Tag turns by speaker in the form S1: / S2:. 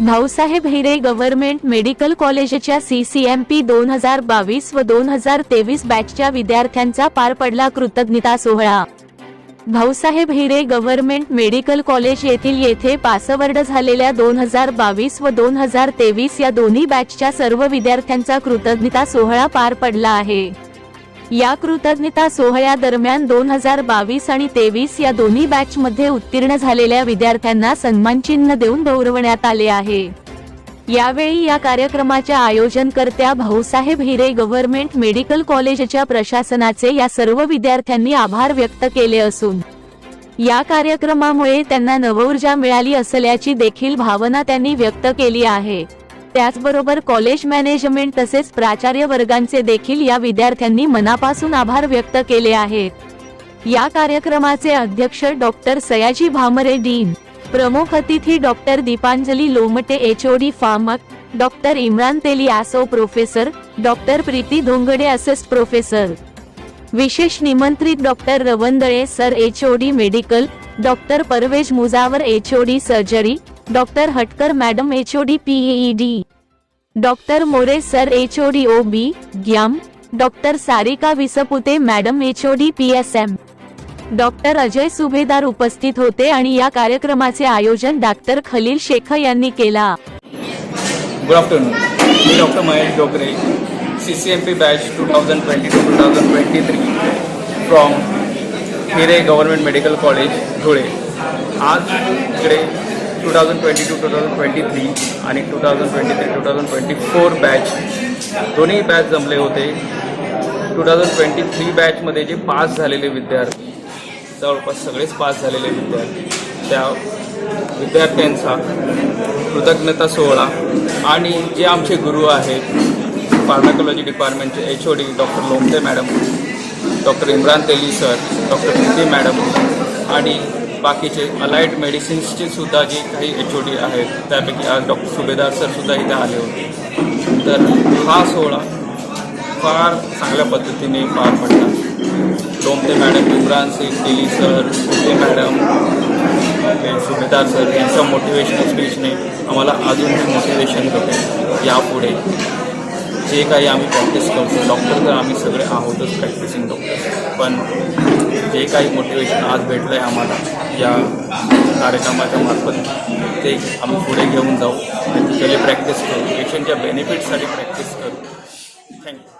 S1: Bhausaheb Hire government medical कॉलेजच्या C C M P दोन हजार बावीस व दोन हजार तेवीस बॅचच्या विद्यार्थ्यांचा पार पडला कृतज्ञता सोहळा. Bhausaheb Hire government medical college येथील येथे पासवर्ड झालेल्या दोन हजार बावीस व दोन हजार तेवीस या दोन्ही बॅचच्या सर्व विद्यार्थ्यांचा कृतज्ञता सोहळा पार पडला आहे. या कृतज्ञता सोहळ्यादरम्यान दोन हजार बावीस आणि तेवीस या दोन्ही बॅच मध्ये उत्तीर्ण झालेल्या विद्यार्थ्यांना सन्मानचिन्ह देऊन गौरवण्यात आले आहे. यावेळी या कार्यक्रमाच्या आयोजनकर्त्या भाऊसाहेब हिरे गव्हर्नमेंट मेडिकल कॉलेजच्या प्रशासनाचे या सर्व विद्यार्थ्यांनी आभार व्यक्त केले असून या कार्यक्रमामुळे त्यांना नवऊर्जा मिळाली असल्याची देखील भावना त्यांनी व्यक्त केली आहे. त्याचबरोबर कॉलेज मॅनेजमेंट तसेच प्राचार्य वर्गांचे देखील या विद्यार्थ्यांनी मनापासून आभार व्यक्त केले आहेत. या कार्यक्रमाचे अध्यक्ष डॉक्टर सयाजी भामरे डीन प्रमुख अतिथी doctor Deepanjali Lomte HOD फार्मक doctor Imran Teli आसो professor doctor Preeti Dhongade assist professor. विशेष निमंत्रित doctor Ravandale sir HOD medical doctor Parvez Mujawar HOD surgery doctor Hatkar madam HOD PED doctor More sir HOD OB game. Doctor Sarika Vispute madam HOD M doctor Ajay Subhedar उपस्थित होते आणि या कार्यक्रमाचे आयोजन doctor Khalil Shaikh यांनी केला.
S2: Good afternoon me doctor Mahesh Dokare C C M P batch two thousand twenty two two thousand twenty three from Hire government medical college Dhule आज इकडे two thousand twenty two two thousand twenty three आणि two thousand twenty three two thousand twenty four batch दोन्ही batch जमले होते. To thousand twenty three बॅचमध्ये जे pass झालेले विद्यार्थी जवळपास सगळेच पास झालेले विद्यार्थी त्या विद्यार्थ्यांचा कृतज्ञता सोहळा आणि जे आमचे गुरु आहेत pharmacology डिपार्टमेंटचे H O D doctor Lomte madam doctor Imran Teli sir doctor Preeti madam आणि बाकीचे अलाइड मेडिसिन्सचे सुद्धा जे काही एच ओ डी आहेत त्यापैकी आज डॉक्टर सुभेदार सर सुद्धा इथे आले होते. तर हा सोहळा फार चांगल्या पद्धतीने पार पडला. डोमते मॅडम इम्रान सिंग दिली sir Preeti madam Subhedar sir यांचं मोटिवेशनल स्पीचने आम्हाला अजूनही मोटिवेशन भेटेल. यापुढे जे काही आम्ही प्रॅक्टिस करतो डॉक्टर तर आम्ही सगळे आहोतच प्रॅक्टिसिंग डॉक्टर पण जे काही मोटिवेशन आज भेटलं आहे आम्हाला या कार्यक्रमाच्या मार्फत ते आम्ही पुढे घेऊन जाऊ आणि तिकडे प्रॅक्टिस करू. पेशंटच्या बेनिफिटसाठी प्रॅक्टिस करू. थँक्यू